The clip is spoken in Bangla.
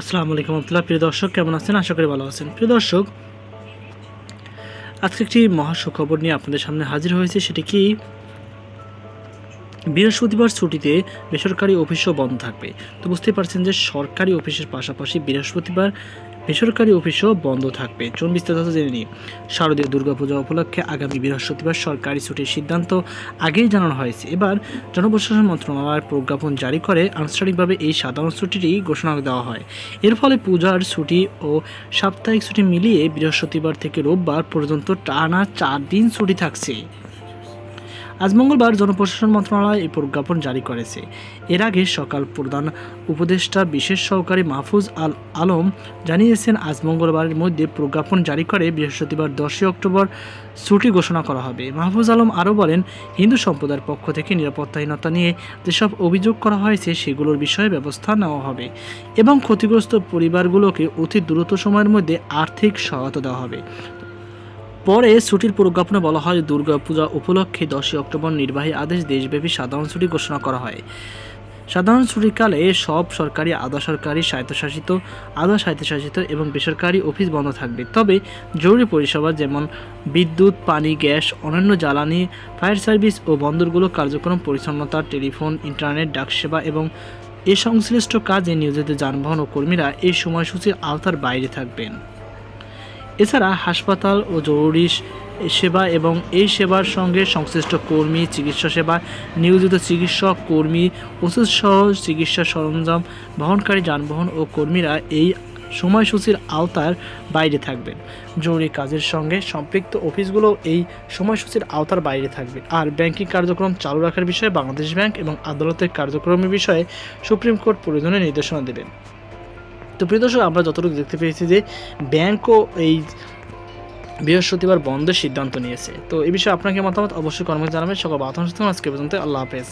আসসালামু আলাইকুম আবদুল্লাহ প্রিয় দর্শক, কেমন আছেন? আশা করি ভালো আছেন। প্রিয় দর্শক, আজকে একটি মহাসুখবর নিয়ে আপনাদের সামনে হাজির হয়েছে। সেটি কি? বৃহস্পতিবার ছুটিতে বেসরকারি অফিসও বন্ধ থাকবে। তো বুঝতেই পারছেন যে সরকারি অফিসের পাশাপাশি বৃহস্পতিবার বেসরকারি অফিসও বন্ধ থাকবে। চলুন বিস্তারিত জেনে নিই। শারদীয় দুর্গাপূজা উপলক্ষে আগামী বৃহস্পতিবার সরকারি ছুটির সিদ্ধান্ত আগেই জানানো হয়েছে। এবার জনপ্রশাসন মন্ত্রণালয়ের প্রজ্ঞাপন জারি করে আনুষ্ঠানিকভাবে এই সাধারণ ছুটিটি ঘোষণা দেওয়া হয়। এর ফলে পূজার ছুটি ও সাপ্তাহিক ছুটি মিলিয়ে বৃহস্পতিবার থেকে রোববার পর্যন্ত টানা চার দিন ছুটি থাকছে। আজ মঙ্গলবার জনপ্রশাসন মন্ত্রণালয় এই প্রজ্ঞাপন জারি করেছে। এর আগে সকাল প্রধান উপদেষ্টা, বিশেষ সহকারী মাহফুজ আল আলম জানিয়েছেন, আজ মঙ্গলবারের মধ্যে প্রজ্ঞাপন জারি করে বৃহস্পতিবার দশই অক্টোবর ছুটি ঘোষণা করা হবে। মাহফুজ আলম আরও বলেন, হিন্দু সম্প্রদায়ের পক্ষ থেকে নিরাপত্তাহীনতা নিয়ে যেসব অভিযোগ করা হয়েছে, সেগুলোর বিষয়ে ব্যবস্থা নেওয়া হবে এবং ক্ষতিগ্রস্ত পরিবারগুলোকে অতি দ্রুত সময়ের মধ্যে আর্থিক সহায়তা দেওয়া হবে। পরে ছুটির প্রজ্ঞাপনে বলা হয়, দুর্গাপূজা উপলক্ষে দশই অক্টোবর নির্বাহী আদেশ দেশব্যাপী সাধারণ ছুটি ঘোষণা করা হয়। সাধারণ ছুটিকালে সব সরকারি, আধা সরকারি, স্বায়ত্তশাসিত, আধা স্বায়ত্তশাসিত এবং বেসরকারি অফিস বন্ধ থাকবে। তবে জরুরি পরিষেবা যেমন বিদ্যুৎ, পানি, গ্যাস, অন্যান্য জ্বালানি, ফায়ার সার্ভিস ও বন্দরগুলো কার্যক্রম পরিচ্ছন্নতা, টেলিফোন, ইন্টারনেট ডাকসেবা এবং এ সংশ্লিষ্ট কাজে নিয়োজিত যানবাহন ও কর্মীরা এই সময়সূচির আওতার বাইরে থাকবেন। এছাড়া হাসপাতাল ও জরুরি সেবা এবং এই সেবার সঙ্গে সংশ্লিষ্ট কর্মী, চিকিৎসা সেবা, নিয়োজিত চিকিৎসক, কর্মী ওষুধ সহ চিকিৎসা সরঞ্জাম বহনকারী যানবাহন ও কর্মীরা এই সময়সূচির আওতার বাইরে থাকবেন। জরুরি কাজের সঙ্গে সম্পৃক্ত অফিসগুলো এই সময়সূচির আওতার বাইরে থাকবে। আর ব্যাংকিং কার্যক্রম চালু রাখার বিষয়ে বাংলাদেশ ব্যাংক এবং আদালতের কার্যক্রমের বিষয়ে সুপ্রিম কোর্ট প্রয়োজনীয় নির্দেশনা দেবেন। তো প্রিয় দর্শক, আমরা যতটুকু দেখতে পেয়েছি যে ব্যাংকও এই বৃহস্পতিবার বন্ধের সিদ্ধান্ত নিয়েছে। তো এই বিষয়ে আপনাকে মতামত অবশ্যই কর্মী জানাবেন। সকল বাতাংশ আজকে পর্যন্ত আল্লাহ হাফেজ।